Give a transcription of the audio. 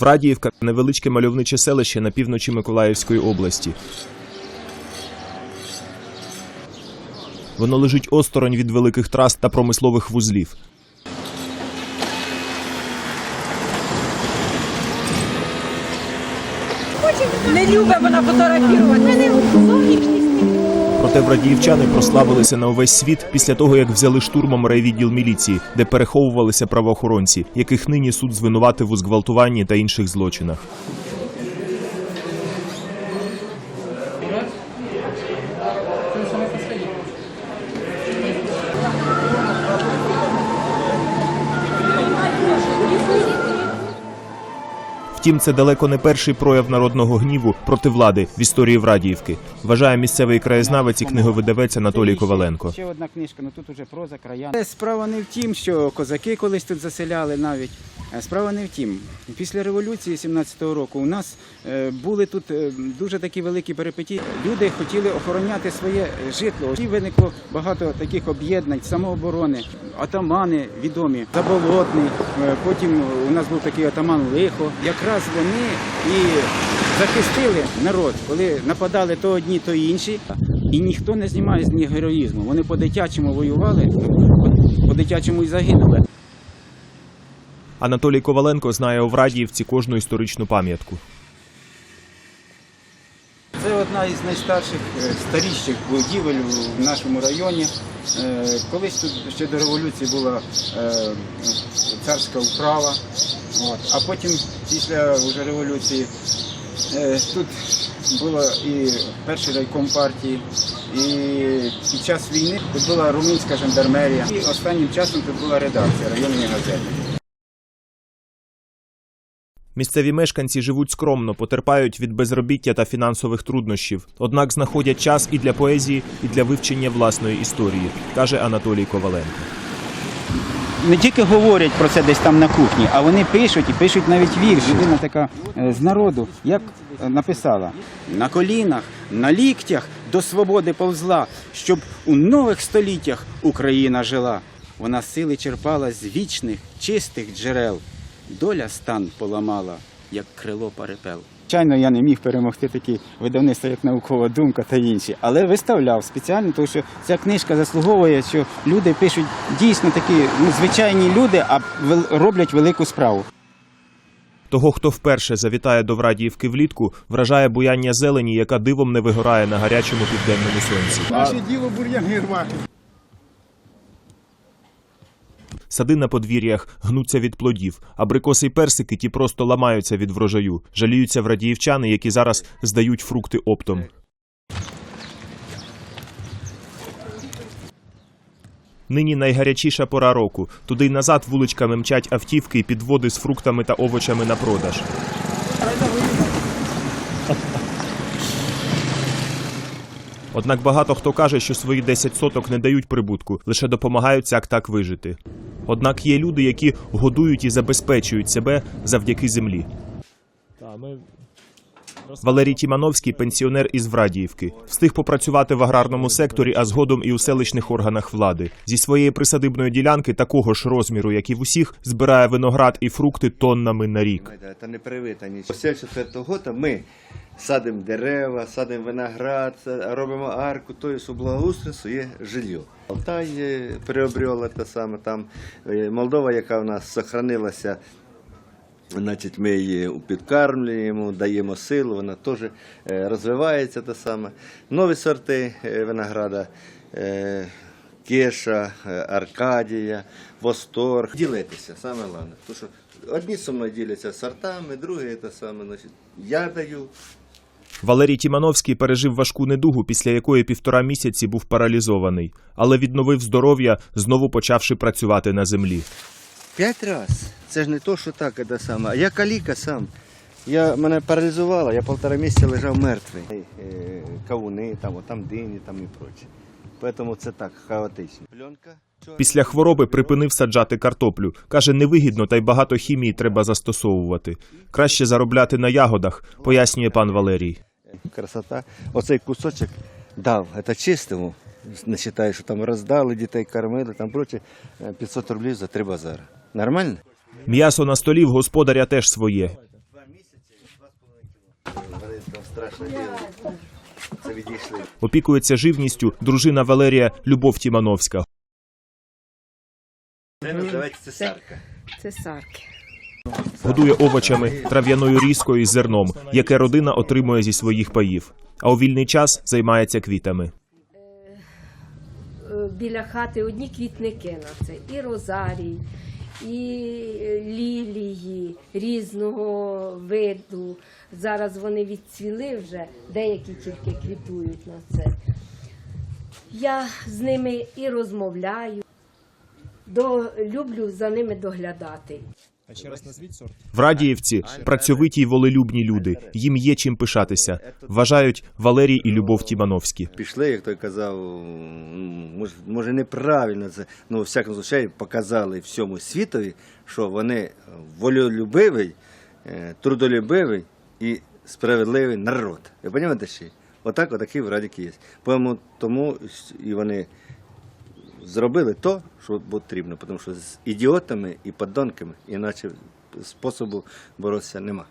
Врадіївка невеличке мальовниче селище на півночі Миколаївської області. Воно лежить осторонь від великих трас та промислових вузлів. Не любить вона фотографувати. Зовнішність. Прославилися на увесь світ після того, як взяли штурмом райвідділ міліції, де переховувалися правоохоронці, яких нині суд звинуватив у зґвалтуванні та інших злочинах. Втім, це далеко не перший прояв народного гніву проти влади в історії Врадіївки, вважає місцевий краєзнавець і книговидавець Анатолій Коваленко. Ще одна книжка, ну тут уже проза, краян. Справа не в тім, що козаки колись тут заселяли навіть. Е, Справа не в тім. Після революції 17-го року у нас е, були тут е, дуже такі великі перипетії. Люди хотіли охороняти своє житло. І виникло багато таких об'єднань, самооборони, атамани відомі, заболотний. Е, Потім у нас був такий атаман Лихо. Якраз вони і захистили народ, коли нападали то одні, то інші. І ніхто не знімає з них героїзму. Вони по-дитячому воювали, по-дитячому і загинули. Анатолій Коваленко знає у Врадіївці кожну історичну пам'ятку. Це одна із найстарших е, старіших будівель в нашому районі. Е, Колись тут ще до революції була е, царська управа, от. а потім після вже революції е, тут було і перший райком партії, і під час війни тут була румунська жандармерія. І останнім часом тут була редакція районної газети. Місцеві мешканці живуть скромно, потерпають від безробіття та фінансових труднощів. Однак знаходять час і для поезії, і для вивчення власної історії, каже Анатолій Коваленко. Не тільки говорять про це десь там на кухні, а вони пишуть і пишуть навіть вірші. Людина така е, з народу, як е, написала, на колінах, на ліктях до свободи повзла, щоб у нових століттях Україна жила. Вона сили черпала з вічних, чистих джерел. Доля стан поламала, як крило парепел. Звичайно, я не міг перемогти такі видавництва, як наукова думка та інші, але виставляв спеціально, тому що ця книжка заслуговує, що люди пишуть дійсно такі ну, звичайні люди, а роблять велику справу. Того, хто вперше завітає до Врадіївки влітку, вражає буяння зелені, яка дивом не вигорає на гарячому південному сонці. Наше діло бур'яни рвати. Сади на подвір'ях гнуться від плодів, абрикоси й персики ті просто ламаються від врожаю. Жаліються врадіївчани, які зараз здають фрукти оптом. Нині найгарячіша пора року. Туди й назад вуличками мчать автівки і підводи з фруктами та овочами на продаж. Однак багато хто каже, що свої 10 соток не дають прибутку, лише допомагають сяк так вижити. Однак є люди, які годують і забезпечують себе завдяки землі. Валерій Тімановський пенсіонер із Врадіївки. Встиг попрацювати в аграрному секторі, а згодом і у селищних органах влади. Зі своєї присадибної ділянки такого ж розміру, як і в усіх, збирає виноград і фрукти тоннами на рік. Це не привита нічого. З 74 року ми садимо дерева, садимо виноград, робимо арку, тобто у благоустрій своє жилье. Алтай приобрела те саме, там е, Молдова, яка у нас сохранилася, значить, ми її підкармлюємо, даємо силу, вона теж е, розвивається те саме. Нові сорти е, винограда. е, Кеша, Аркадія, Восторг. Ділитися, саме головне. Тому що одні зі мною діляться сортами, другі те саме. Значить, я даю, Валерій Тімановський пережив важку недугу, після якої півтора місяці був паралізований, але відновив здоров'я, знову почавши працювати на землі. П'ять разів. Це ж не то, що так, це саме. А я каліка сам. Я, мене паралізувало, я півтора місяця лежав мертвий. Е, Кавуни, там, там дині там і проче. Тому це так, хаотично. Пленка. Після хвороби припинив саджати картоплю. Каже, невигідно та й багато хімії треба застосовувати. Краще заробляти на ягодах, пояснює пан Валерій. Красота. Оцей кусочок дав, це чистому. Не вважаю, що там роздали, дітей кормили, там проче. е, 500 рублів за три базари. Нормально? М'ясо на столі в господаря теж своє. Опікується живністю дружина Валерія Любов Тімановська. Це називається цесарка. Це сарки. Годує овочами, трав'яною різкою і зерном, яке родина отримує зі своїх паїв. А у вільний час займається квітами. Е, біля хати одні квітники на це. І розарій, і лілії різного виду. Зараз вони відцвіли вже, деякі тільки квітують на це. Я з ними і розмовляю, до, люблю за ними доглядати. В Радіївці працьовиті й волелюбні люди. Їм є чим пишатися. Вважають Валерій і Любов Тімановські. Пішли, як той казав, може, неправильно це, ну, у всякому случаї показали всьому світові, що вони волюбивий, е, трудолюбивий і справедливий народ. Ви розумієте ще? Отак, отакий в Радіки є. Тому і вони зробили то, що потрібно, тому що з ідіотами і подонками іначе способу боротися нема.